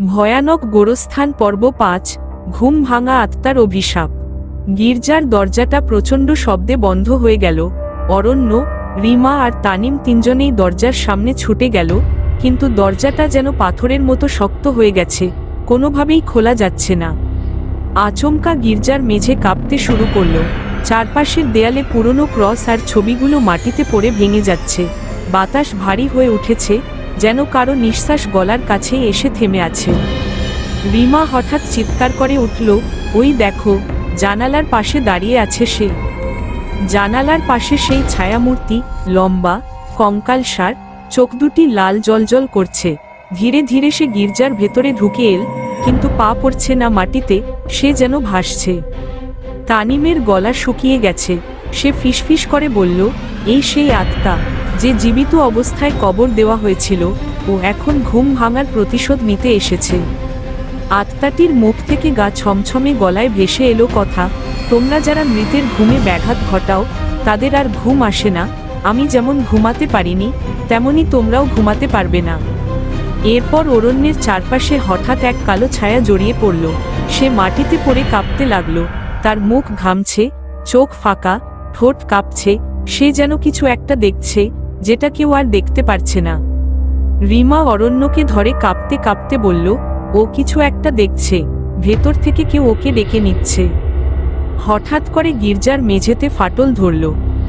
ভয়ানক গোরস্থান পর্ব পাঁচ, ঘুম ভাঙা আত্মার অভিশাপ। গির্জার দরজাটা প্রচণ্ড শব্দে বন্ধ হয়ে গেল। অরণ্য, রিমা আর তানিম তিনজনেই দরজার সামনে ছুটে গেল, কিন্তু দরজাটা যেন পাথরের মতো শক্ত হয়ে গেছে, কোনোভাবেই খোলা যাচ্ছে না। আচমকা গির্জার মেঝে কাঁপতে শুরু করল। চারপাশের দেয়ালে পুরনো ক্রস আর ছবিগুলো মাটিতে পড়ে ভেঙে যাচ্ছে। বাতাস ভারী হয়ে উঠেছে যেন কারও নিঃশ্বাস গলার কাছেই এসে থেমে আছে। রিমা হঠাৎ চিৎকার করে উঠল, ওই দেখো, জানালার পাশে দাঁড়িয়ে আছে সে। জানালার পাশে সেই ছায়ামূর্তি, লম্বা, কঙ্কাল সার, চোখ দুটি লাল জলজল করছে। ধীরে ধীরে সে গির্জার ভেতরে ঢুকে এল, কিন্তু পা পড়ছে না মাটিতে, সে যেন ভাসছে। তানিমের গলা শুকিয়ে গেছে। সে ফিসফিস করে বলল এই সেই আত্মা, যে জীবিত অবস্থায় কবর দেওয়া হয়েছিল ও এখন ঘুম ভাঙার প্রতিশোধ নিতে এসেছে। আত্মাটির মুখ থেকে গা ছমছমে গলায় ভেসে এলো কথা, তোমরা যারা মৃতের ঘুমে ব্যাঘাত ঘটাও, তাদের আর ঘুম আসে না, আমি যেমন ঘুমাতে পারিনি, তেমনি তোমরাও ঘুমাতে পারবে না। এরপর অরণ্যের চারপাশে হঠাৎ এক কালো ছায়া জড়িয়ে পড়ল। সে মাটিতে পড়ে কাঁপতে লাগল, তার মুখ ঘামছে, চোখ ফাঁকা ঠোঁট কাঁপছে, সে যেন কিছু একটা দেখছে, যেটা কেউ আর দেখতে পারছে না। রিমা অরণ্যকে ধরে কাঁপতে কাঁপতে বলল, ও কিছু একটা দেখছে, ভেতর থেকে কেউ ওকে ডেকে নিচ্ছে। হঠাৎ করে গির্জার মেঝেতে ফাটল ধরল।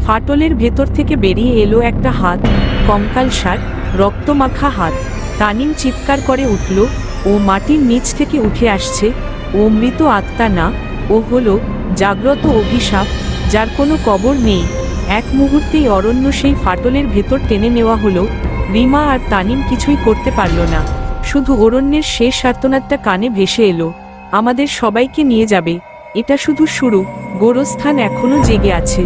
ফাটলের ভেতর থেকে বেরিয়ে এলো একটা হাত, কঙ্কাল সার, রক্তমাখা হাত। তানিম চিৎকার করে উঠল, ও মাটির নিচ থেকে উঠে আসছে, ও মৃত আত্মা না, ও হলো জাগ্রত অভিশাপ। যার কোনো কবর নেই। এক মুহূর্তেই অরণ্য সেই ফাটলের ভেতর টেনে নেওয়া হলো। রিমা আর তানিম কিছুই করতে পারল না। শুধু অরণ্যের শেষ আর্তনাদটা কানে ভেসে এলো। আমাদের সবাইকে নিয়ে যাবে। এটা শুধু শুরু। গোরস্থান এখনও জেগে আছে।